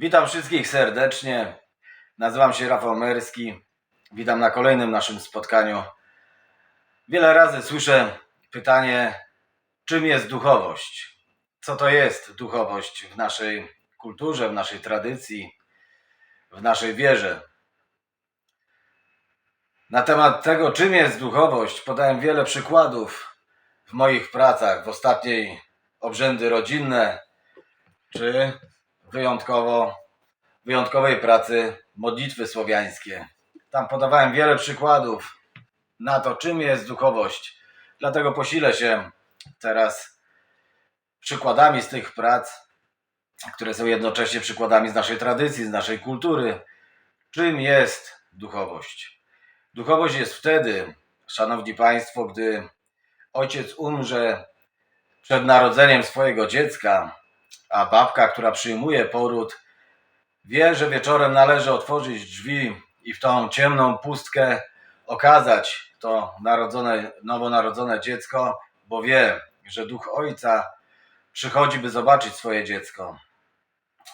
Witam wszystkich serdecznie. Nazywam się Rafał Merski. Witam na kolejnym naszym spotkaniu. Wiele razy słyszę pytanie, czym jest duchowość? Co to jest duchowość w naszej kulturze, w naszej tradycji, w naszej wierze? Na temat tego, czym jest duchowość, podałem wiele przykładów w moich pracach, w ostatniej obrzędy rodzinne, czy wyjątkowo, wyjątkowej pracy modlitwy słowiańskie. Tam podawałem wiele przykładów na to, czym jest duchowość. Dlatego posilę się teraz przykładami z tych prac, które są jednocześnie przykładami z naszej tradycji, z naszej kultury. Czym jest duchowość? Duchowość jest wtedy, szanowni państwo, gdy ojciec umrze przed narodzeniem swojego dziecka, a babka, która przyjmuje poród, wie, że wieczorem należy otworzyć drzwi i w tą ciemną pustkę okazać to narodzone, nowonarodzone dziecko, bo wie, że duch ojca przychodzi, by zobaczyć swoje dziecko.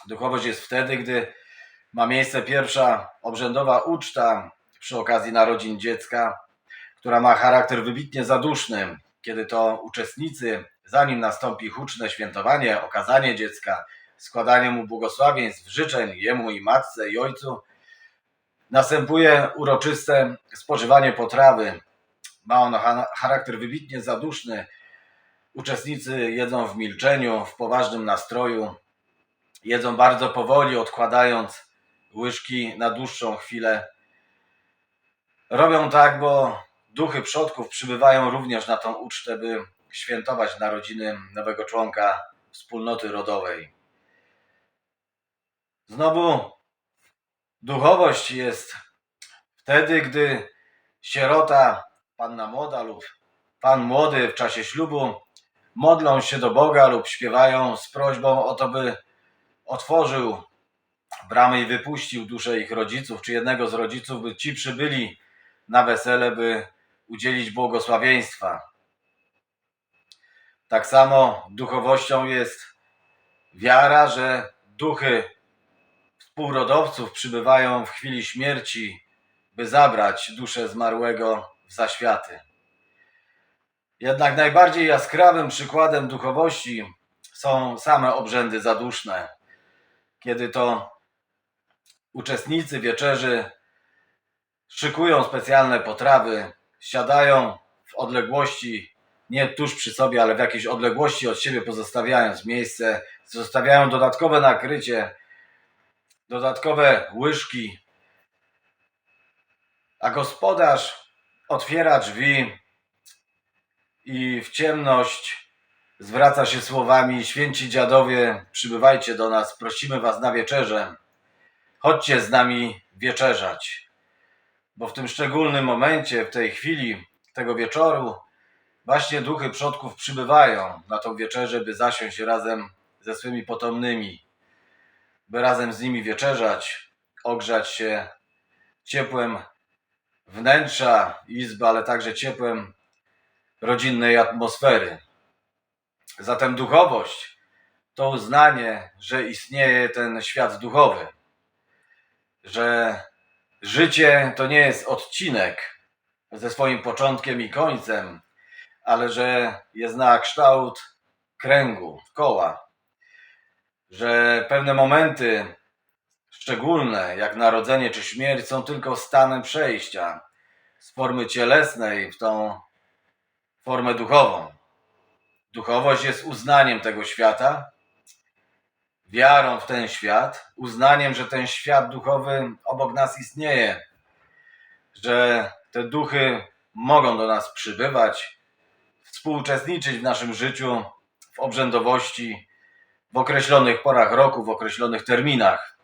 Duchowość jest wtedy, gdy ma miejsce pierwsza obrzędowa uczta przy okazji narodzin dziecka, która ma charakter wybitnie zaduszny, kiedy to uczestnicy, zanim nastąpi huczne świętowanie, okazanie dziecka, składanie mu błogosławieństw, życzeń jemu i matce i ojcu, następuje uroczyste spożywanie potrawy. Ma ono cha- charakter wybitnie zaduszny. Uczestnicy jedzą w milczeniu, w poważnym nastroju, jedzą bardzo powoli, odkładając łyżki na dłuższą chwilę. Robią tak, bo duchy przodków przybywają również na tą ucztę, by świętować narodziny nowego członka wspólnoty rodowej. Znowu duchowość jest wtedy, gdy sierota, panna młoda lub pan młody w czasie ślubu modlą się do Boga lub śpiewają z prośbą o to, by otworzył bramy i wypuścił duszę ich rodziców, czy jednego z rodziców, by ci przybyli na wesele, by udzielić błogosławieństwa. Tak samo duchowością jest wiara, że duchy współrodowców przybywają w chwili śmierci, by zabrać duszę zmarłego w zaświaty. Jednak najbardziej jaskrawym przykładem duchowości są same obrzędy zaduszne, kiedy to uczestnicy wieczerzy szykują specjalne potrawy, siadają w odległości, nie tuż przy sobie, ale w jakiejś odległości od siebie, pozostawiając miejsce, zostawiają dodatkowe nakrycie, dodatkowe łyżki, a gospodarz otwiera drzwi i w ciemność zwraca się słowami: Święci dziadowie, przybywajcie do nas, prosimy was na wieczerzę. Chodźcie z nami wieczerzać bo w tym szczególnym momencie, w tej chwili, tego wieczoru, właśnie duchy przodków przybywają na tą wieczerzę, by zasiąść razem ze swymi potomnymi, by razem z nimi wieczerzać, ogrzać się ciepłem wnętrza izby, ale także ciepłem rodzinnej atmosfery. Zatem duchowość to uznanie, że istnieje ten świat duchowy, że życie to nie jest odcinek ze swoim początkiem i końcem, ale że jest na kształt kręgu, koła. Że pewne momenty szczególne, jak narodzenie czy śmierć, są tylko stanem przejścia z formy cielesnej w tą formę duchową. Duchowość jest uznaniem tego świata, wiarą w ten świat, uznaniem, że ten świat duchowy obok nas istnieje, że te duchy mogą do nas przybywać, współuczestniczyć w naszym życiu, w obrzędowości, w określonych porach roku, w określonych terminach.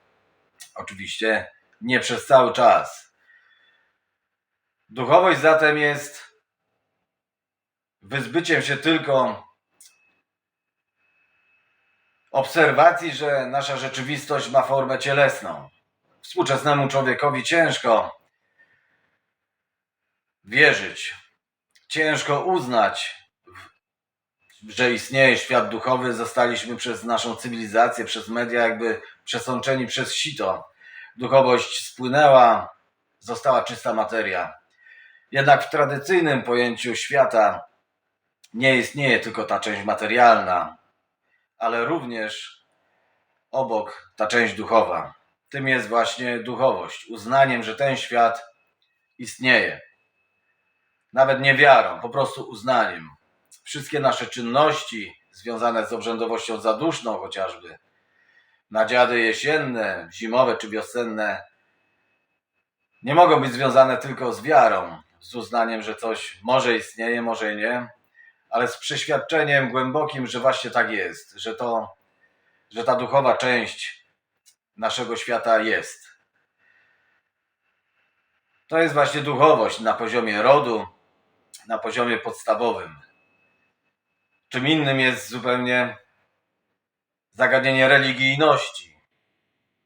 Oczywiście nie przez cały czas. Duchowość zatem jest wyzbyciem się tylko obserwacji, że nasza rzeczywistość ma formę cielesną. Współczesnemu człowiekowi ciężko wierzyć, ciężko uznać że istnieje świat duchowy, zostaliśmy przez naszą cywilizację, przez media jakby przesączeni przez sito. Duchowość spłynęła, została czysta materia. Jednak w tradycyjnym pojęciu świata nie istnieje tylko ta część materialna, ale również obok ta część duchowa. Tym jest właśnie duchowość, uznaniem, że ten świat istnieje. Nawet nie wiarą, po prostu uznaniem. Wszystkie nasze czynności związane z obrzędowością zaduszną chociażby, nadziady jesienne, zimowe czy wiosenne, nie mogą być związane tylko z wiarą, z uznaniem, że coś może istnieje, może nie, ale z przeświadczeniem głębokim, że właśnie tak jest, że to, że ta duchowa część naszego świata jest. To jest właśnie duchowość na poziomie rodu, na poziomie podstawowym. Czym innym jest zupełnie zagadnienie religijności.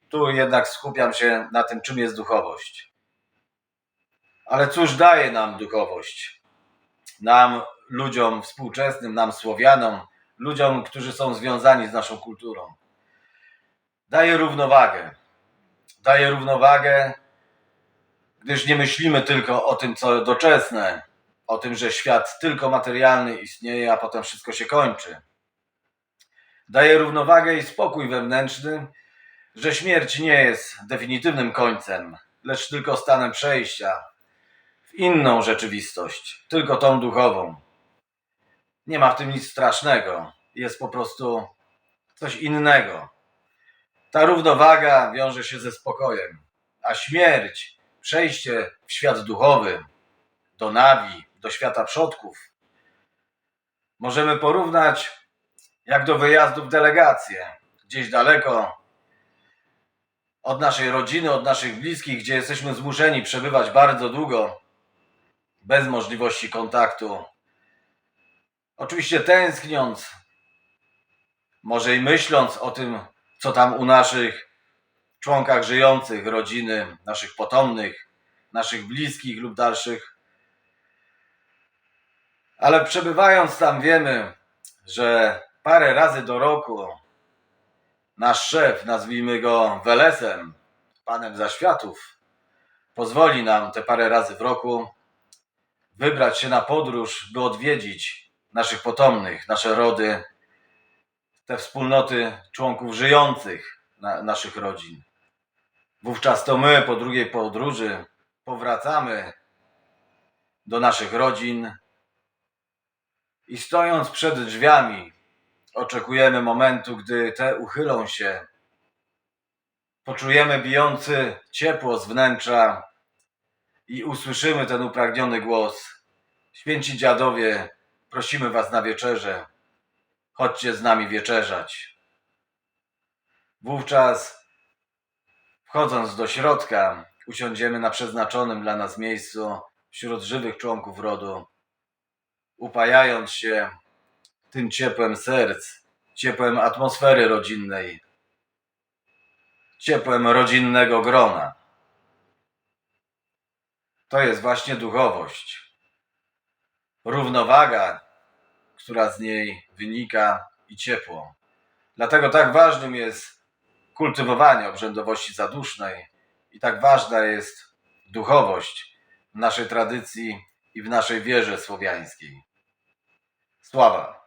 Tu jednak skupiam się na tym, czym jest duchowość. Ale cóż daje nam duchowość? Nam, ludziom współczesnym, nam Słowianom, ludziom, którzy są związani z naszą kulturą. Daje równowagę. Daje równowagę, gdyż nie myślimy tylko o tym, co doczesne, o tym, że świat tylko materialny istnieje, a potem wszystko się kończy. Daje równowagę i spokój wewnętrzny, że śmierć nie jest definitywnym końcem, lecz tylko stanem przejścia w inną rzeczywistość, tylko tą duchową. Nie ma w tym nic strasznego, jest po prostu coś innego. Ta równowaga wiąże się ze spokojem, a śmierć, przejście w świat duchowy, do nawi, do świata przodków, możemy porównać jak do wyjazdu w delegację, gdzieś daleko od naszej rodziny, od naszych bliskich, gdzie jesteśmy zmuszeni przebywać bardzo długo, bez możliwości kontaktu. Oczywiście tęskniąc, może i myśląc o tym, co tam u naszych członkach żyjących, rodziny, naszych potomnych, naszych bliskich lub dalszych. Ale przebywając tam wiemy, że parę razy do roku nasz szef, nazwijmy go Welesem, panem zaświatów, pozwoli nam te parę razy w roku wybrać się na podróż, by odwiedzić naszych potomnych, nasze rody, te wspólnoty członków żyjących na, naszych rodzin. Wówczas to my po drugiej podróży powracamy do naszych rodzin i stojąc przed drzwiami, oczekujemy momentu, gdy te uchylą się. Poczujemy bijący ciepło z wnętrza i usłyszymy ten upragniony głos. Święci dziadowie, prosimy was na wieczerze. Chodźcie z nami wieczerzać. Wówczas, wchodząc do środka, usiądziemy na przeznaczonym dla nas miejscu wśród żywych członków rodu, upajając się tym ciepłem serc, ciepłem atmosfery rodzinnej, ciepłem rodzinnego grona. To jest właśnie duchowość. Równowaga, która z niej wynika i ciepło. Dlatego tak ważnym jest kultywowanie obrzędowości zadusznej i tak ważna jest duchowość w naszej tradycji i w naszej wierze słowiańskiej. Suave.